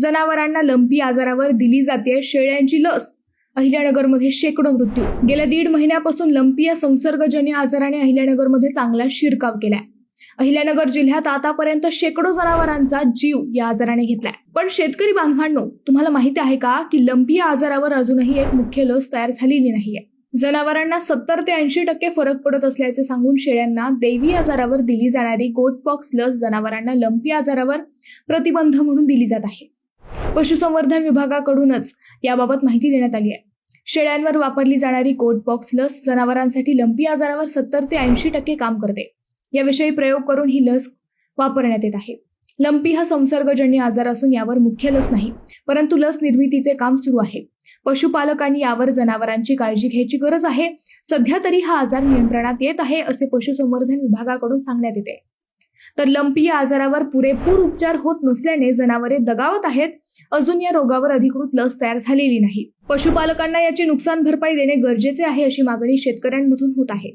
जनावरांना लंपी आजारावर दिली जाते शेळ्यांची लस. अहिल्यानगरमध्ये शेकडो मृत्यू. गेल्या दीड महिन्यापासून लंपी या संसर्गजन्य आजाराने अहिल्यानगरमध्ये चांगला शिरकाव केलाय. अहिल्यानगर जिल्ह्यात आतापर्यंत शेकडो जनावरांचा जीव या आजाराने घेतलाय. पण शेतकरी बांधवांनो तुम्हाला माहिती आहे का की लंपी या आजारावर अजूनही एक मुख्य लस तयार झालेली नाहीये. जनावरांना सत्तर ते ऐंशी टक्के फरक पडत असल्याचे सांगून शेळ्यांना देवी आजारावर दिली जाणारी गोटपॉक्स लस जनावरांना लंपी आजारावर प्रतिबंध म्हणून दिली जात आहे. पशुसंवर्धन विभागाकडूनच याबाबत माहिती देण्यात आली आहे. शेळ्यांवर वापरली जाणारी कोट बॉक्स लस जनावरांसाठी लंपी आजारावर सत्तर ते ऐंशी टक्के काम करते. याविषयी प्रयोग करून ही लस वापरण्यात येत आहे. लंपी हा संसर्गजन्य आजार असून यावर मुख्य लस नाही परंतु लस निर्मितीचे काम सुरू आहे. पशुपालकांनी यावर जनावरांची काळजी घ्यायची गरज आहे. सध्या तरी हा आजार नियंत्रणात येत आहे असे पशुसंवर्धन विभागाकडून सांगण्यात येते. तर लंपी या आजारावर पुरेपूर उपचार होत नसल्याने जनावरे दगावत आहेत. अजून या रोगावर अधिकृत लस तयार झालेली नाही. पशुपालकांना याची नुकसान भरपाई देणे गरजेचे आहे अशी मागणी शेतकऱ्यांमधून होत आहे.